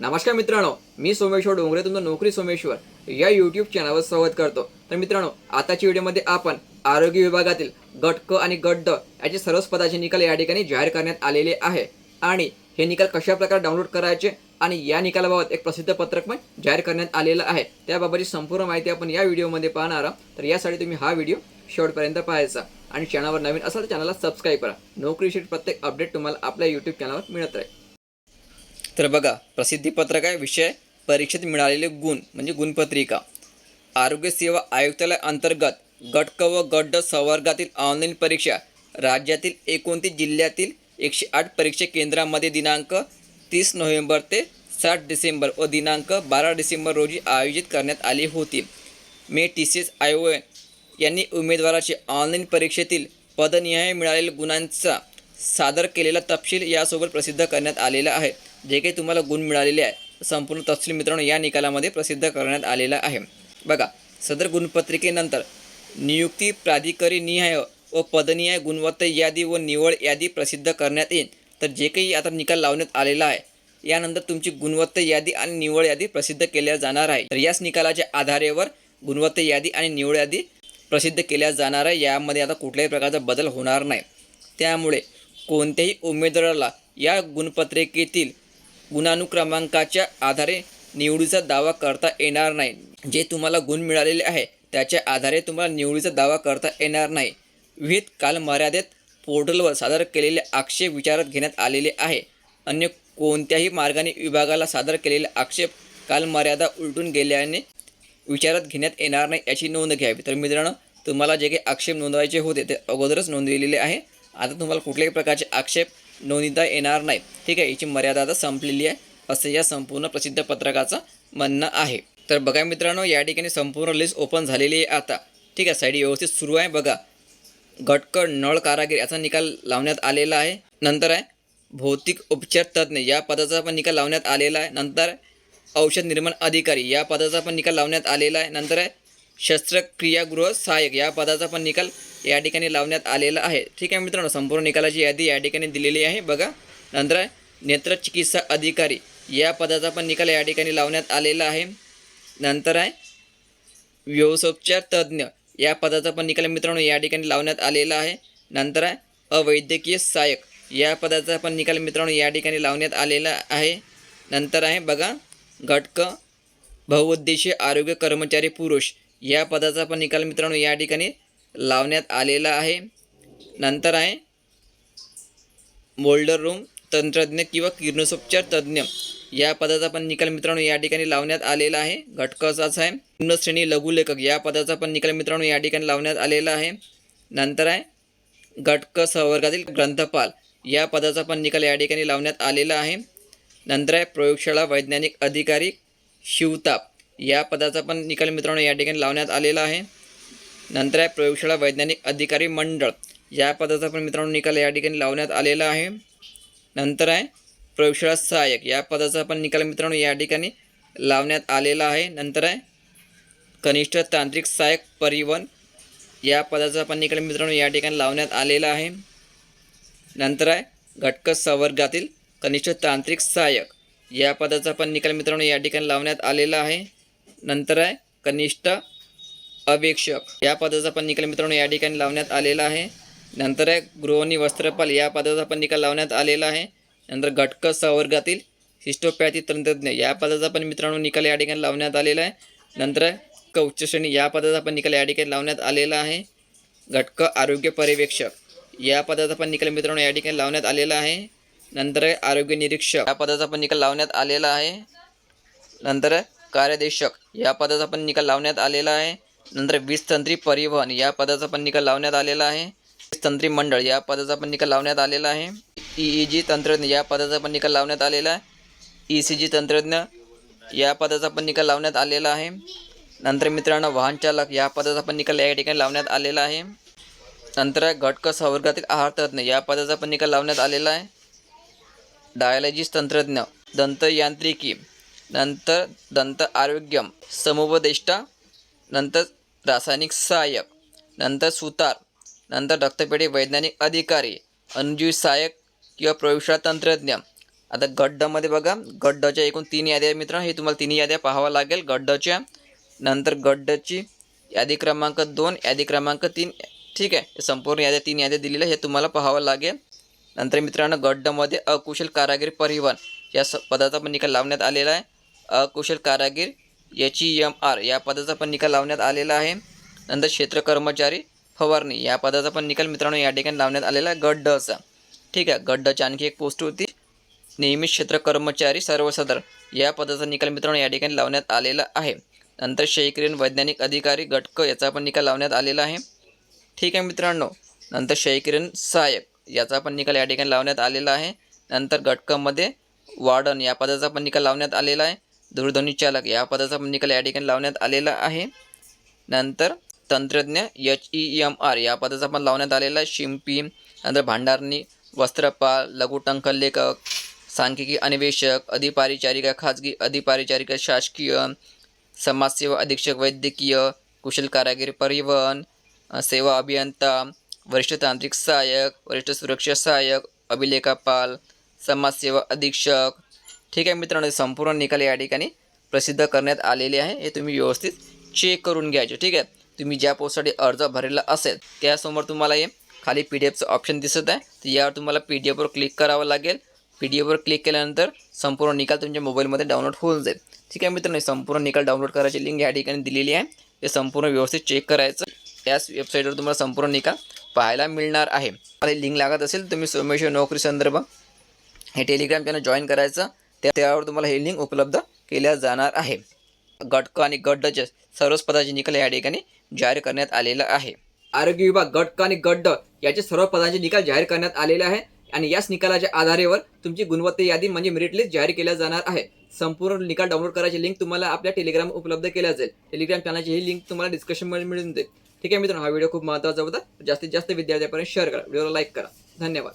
नमस्कार मित्रांनो मी सोमेश्वर डोंगरे तुमचं नोकरी सोमेश्वर या यूट्यूब चॅनलवर स्वागत करतो. तर मित्रांनो आताच्या व्हिडिओमध्ये आपण आरोग्य विभागातील गट क आणि गट ड याचे सर्वच पदाचे निकाल या ठिकाणी जाहीर करण्यात आलेले आहे. आणि हे निकाल कशा प्रकारे डाउनलोड करायचे आणि या निकालाबाबत एक प्रसिद्ध पत्रक पण जाहीर करण्यात आलेलं आहे. त्याबाबतची संपूर्ण माहिती आपण या व्हिडिओमध्ये पाहणार आहोत. तर यासाठी तुम्ही हा व्हिडिओ शेवटपर्यंत पाहायचा. आणि चॅनलवर नवीन असाल तर चॅनलला सबस्क्राईब करा. नोकरीशी प्रत्येक अपडेट तुम्हाला आपल्या यूट्यूब चॅनलवर मिळत राहील. तर बघा प्रसिद्धीपत्रक आहे विषय परीक्षेत मिळालेले गुण म्हणजे गुणपत्रिका. आरोग्य सेवा आयुक्तालय अंतर्गत गट क व गट ड संवर्गातील ऑनलाईन परीक्षा राज्यातील एकोणतीस जिल्ह्यातील एकशे आठ परीक्षा केंद्रामध्ये दिनांक तीस नोव्हेंबर ते सात डिसेंबर व दिनांक बारा डिसेंबर रोजी आयोजित करण्यात आली होती. मे टी सी एस आयोगन यांनी उमेदवाराचे ऑनलाईन परीक्षेतील पदनिहाय मिळालेल्या गुणांचा सादर केलेला तपशील यासोबत प्रसिद्ध करण्यात आलेला आहे. जे काही तुम्हाला गुण मिळालेले आहे संपूर्ण तपशील मित्रांनो या निकालामध्ये प्रसिद्ध करण्यात आलेला आहे. बघा सदर गुणपत्रिकेनंतर नियुक्ती प्राधिकारी निहाय व पदनिहाय गुणवत्ता यादी व निवड यादी प्रसिद्ध करण्यात येईल. तर जे काही आता निकाल लावण्यात आलेला आहे यानंतर तुमची गुणवत्ता यादी आणि निवड यादी प्रसिद्ध केल्या जाणार आहे. तर याच निकालाच्या आधारेवर गुणवत्ता यादी आणि निवड यादी प्रसिद्ध केल्या जाणार आहे. यामध्ये आता कुठल्याही प्रकारचा बदल होणार नाही. त्यामुळे कोणत्याही उमेदवाराला या गुणपत्रिकेतील गुणानुक्रमांकाच्या आधारे निवडीचा दावा करता येणार नाही. जे तुम्हाला गुण मिळालेले आहे त्याच्या आधारे तुम्हाला निवडीचा दावा करता येणार नाही. विविध कालमर्यादेत पोर्टलवर सादर केलेले आक्षेप विचारात घेण्यात आलेले आहे. अन्य कोणत्याही मार्गाने विभागाला सादर केलेले आक्षेप कालमर्यादा उलटून गेल्याने विचारात घेण्यात येणार नाही याची नोंद घ्यावी. तर मित्रांनो तुम्हाला जे काही आक्षेप नोंदवायचे होते ते अगोदरच नोंदविलेले आहे. आता तुम्हाला कुठल्याही प्रकारचे आक्षेप नोंदविता येणार नाही. ठीक आहे याची मर्यादा आता संपलेली आहे. असं या संपूर्ण प्रसिद्ध पत्रकाचं म्हणणं आहे. तर बघा मित्रांनो या ठिकाणी संपूर्ण लिस्ट ओपन झालेली आहे आता. ठीक आहे साईड व्यवस्थित सुरू आहे. बघा गटकड नळ कारागीर याचा निकाल लावण्यात आलेला आहे. नंतर आहे भौतिक उपचार तज्ज्ञ या पदाचा पण निकाल लावण्यात आलेला आहे. नंतर औषध निर्माण अधिकारी या पदाचा पण निकाल लावण्यात आलेला आहे. नंतर आहे शस्त्रक्रियागृह सहाय्यक या पदाचा पण निकाल या ठिकाणी लावण्यात आलेला आहे. ठीक आहे मित्रांनो संपूर्ण निकालाची यादी या ठिकाणी दिलेली आहे. बघा नंतर नेत्रचिकित्सा अधिकारी या पदाचा पण निकाल या ठिकाणी लावण्यात आलेला आहे. नंतर आहे व्यवसोपचार तज्ज्ञ या पदाचा पण निकाल मित्रांनो या ठिकाणी लावण्यात आलेला आहे. नंतर आहे अवैद्यकीय सहाय्यक या पदाचा पण निकाल मित्रांनो या ठिकाणी लावण्यात आलेला आहे. नंतर आहे बघा घटक बहुउद्देशीय आरोग्य कर्मचारी पुरुष या पदाचा पण निकाल मित्रांनो या ठिकाणी लावण्यात आलेला आहे. नंतर आहे मोल्डर रूम तंत्रज्ञ किंवा किरणोसोपचार तज्ज्ञ. या पदाचा पण निकाल मित्रांनो या ठिकाणी लावण्यात आलेला आहे. घटकाचाच आहे. पूर्णश्रेणी लघुलेखक या पदाचा पण निकाल मित्रांनो या ठिकाणी लावण्यात आलेला आहे. नंतर आहे घटक सहवर्गातील ग्रंथपाल. या पदाचा पण निकाल या ठिकाणी लावण्यात आलेला आहे. नंतर आहे प्रयोगशाळा वैज्ञानिक अधिकारी शिवताप. या पदाचा पण निकाल मित्रांनो या ठिकाणी लावण्यात आलेला आहे. नंतर आहे प्रयोगशाळा वैज्ञानिक अधिकारी मंडळ. या पदाचा पण मित्रांनो निकाल या ठिकाणी लावण्यात आलेला आहे. नंतर आहे प्रयोगशाळा सहाय्यक. या पदाचा पण निकाल मित्रांनो या ठिकाणी लावण्यात आलेला आहे. नंतर आहे कनिष्ठ तांत्रिक सहाय्यक परिवहन. या पदाचा पण निकाल मित्रांनो या ठिकाणी लावण्यात आलेला आहे. नंतर आहे घटक संवर्गातील कनिष्ठ तांत्रिक सहाय्यक. या पदाचा पण निकाल मित्रांनो या ठिकाणी लावण्यात आलेला आहे. नंतर आहे कनिष्ठ अवेक्षक. या पदाचा पण निकाल मित्रांनो या ठिकाणी लावण्यात आलेला आहे. नंतर आहे गृहिणी वस्त्रपाल या पदाचा पण निकाल लावण्यात आलेला आहे. नंतर घटक संवर्गातील हिस्टोपॅथी तंत्रज्ञ या पदाचा पण मित्रांनो निकाल या ठिकाणी लावण्यात आलेला आहे. नंतर आहे श्रेणी या पदाचा पण निकाल या ठिकाणी लावण्यात आलेला आहे. घटक आरोग्य पर्यवेक्षक या पदाचा पण निकाल मित्रांनो या ठिकाणी लावण्यात आलेला आहे. नंतर आहे आरोग्य निरीक्षक या पदाचा पण निकाल लावण्यात आलेला आहे. नंतर कार्यदेशक. या पदाचा पण निकाल लावण्यात आलेला आहे. नंतर वीजतंत्री परिवहन या पदाचा पण निकाल लावण्यात आलेला आहे. तंत्री मंडळ या पदाचा पण निकाल लावण्यात आलेला आहे. ई जी तंत्रज्ञ या पदाचा पण निकाल लावण्यात आलेला आहे. ई सी जी तंत्रज्ञ या पदाचा पण निकाल लावण्यात आलेला आहे. नंतर मित्रांनो वाहन चालक या पदाचा पण निकाल या ठिकाणी लावण्यात आलेला आहे. नंतर घटक संवर्गातील आहार तज्ज्ञ या पदाचा पण निकाल लावण्यात आलेला आहे. डायलॉजिस्ट तंत्रज्ञ दंतयांत्रिकी नंतर दंत आरोग्यम समुपदेष्टा नंतर रासायनिक सहाय्यक नंतर सुतार नंतर रक्तपेढी वैज्ञानिक अधिकारी अनुजीव सहाय्यक किंवा प्रयोगशाळा तंत्रज्ञ. आता गड्डमध्ये बघा गड्डच्या एकूण तीन याद्या आहेत मित्रांनो. हे तुम्हाला तिन्ही याद्या पाहावं लागेल. गड्डच्या नंतर गड्डची यादी क्रमांक दोन यादी क्रमांक तीन. ठीक आहे संपूर्ण याद्या तीन याद्या दिलेल्या हे तुम्हाला पाहावं लागेल. नंतर मित्रांनो गड्डमध्ये अकुशल कारागिरी परिवहन या स पदाचा पण निकाल लावण्यात आलेला आहे. अकुशल कारागीर एच ई एम आर या पदाचा पण निकाल लावण्यात आलेला आहे. नंतर क्षेत्र कर्मचारी फवारणी या पदाचा पण निकाल मित्रांनो या ठिकाणी लावण्यात आलेला आहे गट डचा ठीक आहे गट डची आणखी एक पोस्ट होती. नियमित क्षेत्र कर्मचारी सर्वसाधारण या पदाचा निकाल मित्रांनो या ठिकाणी लावण्यात आलेला आहे. नंतर शैक्षणिक वैज्ञानिक अधिकारी गटक याचा पण निकाल लावण्यात आलेला आहे. ठीक आहे मित्रांनो नंतर शैकिरण सहाय्यक याचा पण निकाल या ठिकाणी लावण्यात आलेला आहे. नंतर गटकमध्ये वार्डन या पदाचा पण निकाल लावण्यात आलेला आहे. दूरध्वनी चालक या पदाचा पण निकाल या ठिकाणी लावण्यात आलेला आहे. नंतर तंत्रज्ञ एच ई एम आर या पदाचा पण लावण्यात आलेला आहे. शिंपी नंतर भांडारणी वस्त्रपाल लघुटंक लेखक सांख्यिकी अन्वेषक अधिपारिचारिका खाजगी अधिपारिचारिका शासकीय समाजसेवा अधीक्षक वैद्यकीय कुशल कारागिरी परिवहन सेवा अभियंता वरिष्ठ तांत्रिक सहाय्यक वरिष्ठ सुरक्षा सहाय्यक अभिलेखापाल समाजसेवा अधीक्षक ठीक आहे मित्रांनो हे संपूर्ण निकाल या ठिकाणी प्रसिद्ध करण्यात आलेले आहे. हे तुम्ही व्यवस्थित चेक करून घ्यायचे ठीक आहे? तुम्ही ज्या पोस्टसाठी अर्ज भरलेला असेल त्यासमोर तुम्हाला हे खाली पी डी एफचं ऑप्शन दिसत आहे. तर यावर तुम्हाला पी डी एफवर क्लिक करावं लागेल. पी डी एफवर क्लिक केल्यानंतर संपूर्ण निकाल तुमच्या मोबाईलमध्ये डाउनलोड होऊन जाईल. ठीक आहे मित्रांनो संपूर्ण निकाल डाउनलोड करायची लिंक या ठिकाणी दिलेली आहे. ते संपूर्ण व्यवस्थित चेक करायचं. त्याच वेबसाईटवर तुम्हाला संपूर्ण निकाल पाहायला मिळणार आहे. मला लिंक लागत असेल तुम्ही सोमेश्वर नोकरी संदर्भ हे टेलिग्राम चॅनल जॉईन करायचं. त्यावर तुम्हाला हे लिंक उपलब्ध केल्या जाणार आहे. गटक आणि गड्डचे सर्वच पदाचे निकाल या ठिकाणी जाहीर करण्यात आलेला आहे. आरोग्य विभाग गटक आणि गड्ड याचे सर्व पदांचे निकाल जाहीर करण्यात आलेले आहे आणि याच निकालाच्या आधारेवर तुमची गुणवत्ता यादी म्हणजे मेरिट लिस्ट जाहीर केल्या जाणार आहे. संपूर्ण निकाल डाउनलोड करायची लिंक तुम्हाला आपल्या टेलिग्राम उपलब्ध केल्या जाईल. टेलिग्राम चॅनलची ही लिंक तुम्हाला डिस्कशनमध्ये मिळून देईल ठीक आहे मित्रांनो हा व्हिडिओ खूप महत्त्वाचा होता. जास्तीत जास्त विद्यार्थ्यांपर्यंत शेअर करा. व्हिडिओला लाईक करा. धन्यवाद.